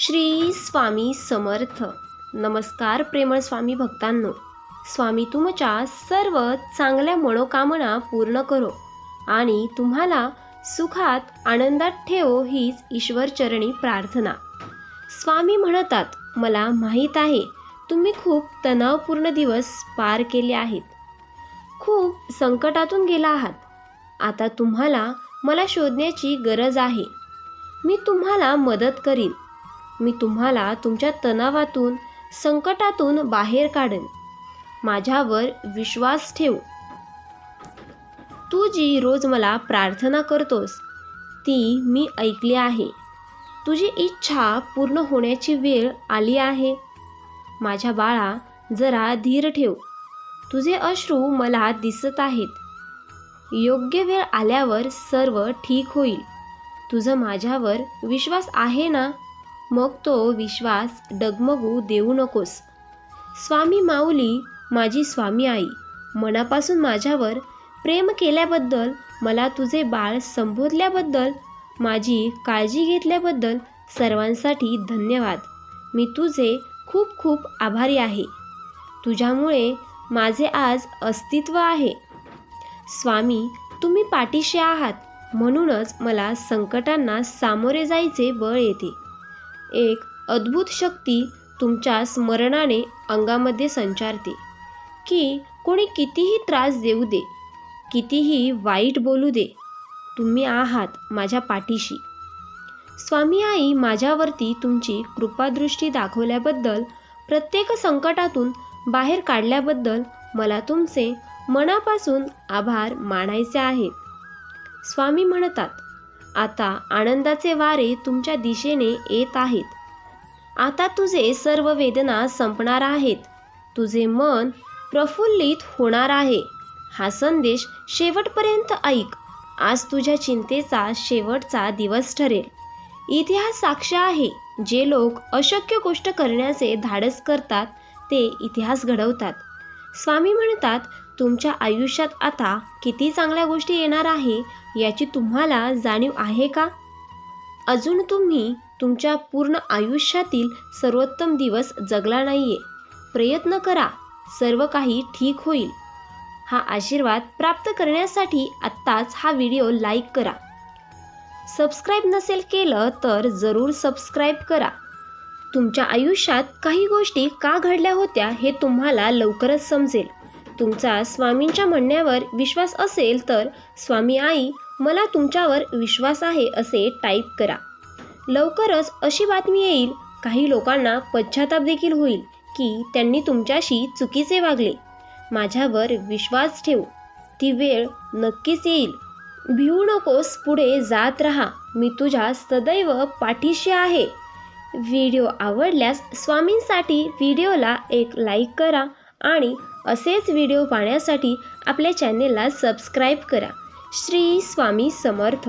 श्री स्वामी समर्थ. नमस्कार प्रेमळ स्वामी भक्तांनो. स्वामी तुमच्या सर्व चांगल्या मनोकामना पूर्ण करो आणि तुम्हाला सुखात आनंदात ठेवो हीच ईश्वरचरणी प्रार्थना. स्वामी म्हणतात मला माहीत आहे तुम्ही खूप तणावपूर्ण दिवस पार केले आहेत. खूप संकटातून गेला आहात. आता तुम्हाला मला शोधण्याची गरज आहे. मी तुम्हाला मदत करीन. मी तुम्हाला तुमच्या तणावातून संकटातून बाहेर काढेन. माझ्यावर विश्वास ठेव. तू जी रोज मला प्रार्थना करतोस ती मी ऐकली आहे. तुझी इच्छा पूर्ण होण्याची वेळ आली आहे. माझ्या बाळा जरा धीर ठेव. तुझे अश्रू मला दिसत आहेत. योग्य वेळ आल्यावर सर्व ठीक होईल. तुझं माझ्यावर विश्वास आहे ना? मग तो विश्वास डगमगू देऊ नकोस. स्वामी माऊली माझी स्वामी आई मनापासून माझ्यावर प्रेम केल्याबद्दल मला तुझे बाळ संबोधल्याबद्दल माझी काळजी घेतल्याबद्दल सर्वांसाठी धन्यवाद. मी तुझे खूप खूप आभारी आहे. तुझ्यामुळे माझे आज अस्तित्व आहे. स्वामी तुम्ही पाठीशी आहात. म्हणूनच मला संकटांना सामोरे जायचे बळ येते. एक अद्भुत शक्ती तुमच्या स्मरणाने अंगामध्ये संचारते. की कोणी कितीही त्रास देऊ दे कितीही वाईट बोलू दे तुम्ही आहात माझ्या पाठीशी. स्वामी आई माझ्यावरती तुमची कृपादृष्टी दाखवल्याबद्दल प्रत्येक संकटातून बाहेर काढल्याबद्दल मला तुमचे मनापासून आभार मानायचे आहेत स्वामी म्हणतात आता आनंदाचे वारे तुमच्या दिशेने येत आहेत. आता तुझे सर्व वेदना संपणार आहेत. तुझे मन प्रफुल्लित होणार आहे. हा संदेश शेवटपर्यंत ऐक. आज तुझ्या चिंतेचा शेवटचा दिवस ठरेल. इतिहास साक्ष आहे. जे लोक अशक्य गोष्ट करण्याचे धाडस करतात ते इतिहास घडवतात. स्वामी म्हणतात तुमच्या आयुष्यात आता किती चांगल्या गोष्टी येणार आहे याची तुम्हाला जाणीव आहे का? अजून तुम्ही तुमच्या पूर्ण आयुष्यातील सर्वोत्तम दिवस जगला नाहीये. प्रयत्न करा सर्व काही ठीक होईल. हा आशीर्वाद प्राप्त करण्यासाठी आत्ताच हा व्हिडिओ लाईक करा. सबस्क्राईब नसेल केलं तर जरूर सबस्क्राईब करा. तुमच्या आयुष्यात काही गोष्टी का घडल्या होत्या हे तुम्हाला लवकरच समजेल. तुमचा स्वामींच्या म्हणण्यावर विश्वास असेल तर स्वामी आई मला तुमच्यावर विश्वास आहे असे टाईप करा. लवकरच अशी बातमी येईल. काही लोकांना पश्चाताप देखील होईल की त्यांनी तुमच्याशी चुकीचे वागले. माझ्यावर विश्वास ठेव. ती वेळ नक्कीच येईल. भिवू नकोस पुढे जात राहा. मी तुझ्या सदैव पाठीशी आहे. व्हिडिओ आवडल्यास स्वामींसाठी व्हिडिओला एक लाईक करा आणि असेच व्हिडिओ पाहण्यासाठी आपल्या चॅनेलला सबस्क्राईब करा. श्री स्वामी समर्थ.